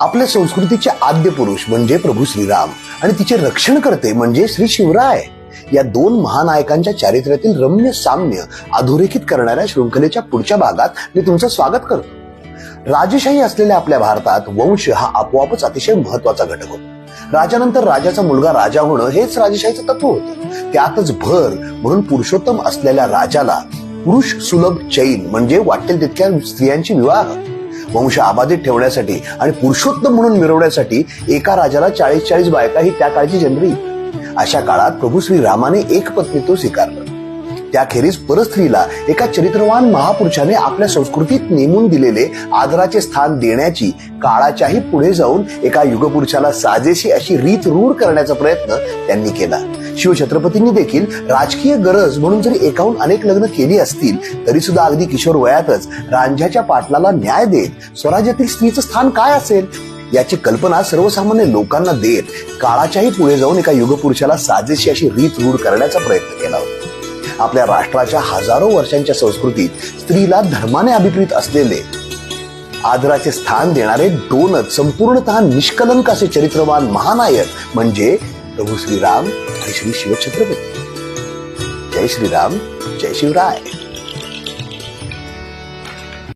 आपल्या संस्कृतीचे आद्य पुरुष म्हणजे प्रभू श्रीराम आणि तिचे रक्षण करते म्हणजे श्री शिवराय. या दोन महानायकांच्या चारित्र्यातील रम्य साम्य अधोरेखित करणाऱ्या शृंखलेच्या पुढच्या भागात मी तुमचं स्वागत करतो. राजशाही असलेल्या आपल्या भारतात वंश हा आपोआपच अतिशय महत्त्वाचा घटक होता. राजानंतर राजाचा मुलगा राजा होणं हेच राजशाहीचं तत्व होतं. त्यातच भर म्हणून पुरुषोत्तम असलेल्या राजाला पुरुष सुलभ चैन म्हणजे वाटेल तितक्या स्त्रियांची विवाह. वंश आबाधित ठेवण्यासाठी आणि पुरुषोत्तम म्हणून मिरवण्यासाठी एका राजाला चाळीस चाळीस बायका ही त्या काळची जनरी. अशा काळात प्रभू श्री रामाने एक पत्नीत्व स्वीकारलं. त्याखेरीज परस्त्रीला एका चरित्रवान महापुरुषाने आपल्या संस्कृतीत नेमून दिलेले आदराचे स्थान देण्याची काळाच्याही पुढे जाऊन एका युगपुरुषाला साजेशी अशी रीत रूढ करण्याचा प्रयत्न त्यांनी केला. शिवछत्रपतींनी देखील राजकीय गरज म्हणून जरी एकाहून अनेक लग्न केली असतील तरी सुद्धा अगदी किशोर वयातच रांझ्याच्या पाटलाला न्याय देत स्वराज्यातील स्त्रीचं स्थान काय असेल याची कल्पना सर्वसामान्य लोकांना देत काळाच्याही पुढे जाऊन एका युगपुरुषाला साजेशी अशी रीत रूढ करण्याचा प्रयत्न केला होता. आपल्या राष्ट्राच्या हजारो वर्षांच्या संस्कृतीत स्त्रीला धर्माने अभिप्रीत असलेले आदराचे स्थान देणारे दोनच संपूर्णतः निष्कलंक असे चरित्रवान महानायक म्हणजे प्रभू श्रीराम आणि श्री शिवछत्रपती. जय श्रीराम जय शिवराय.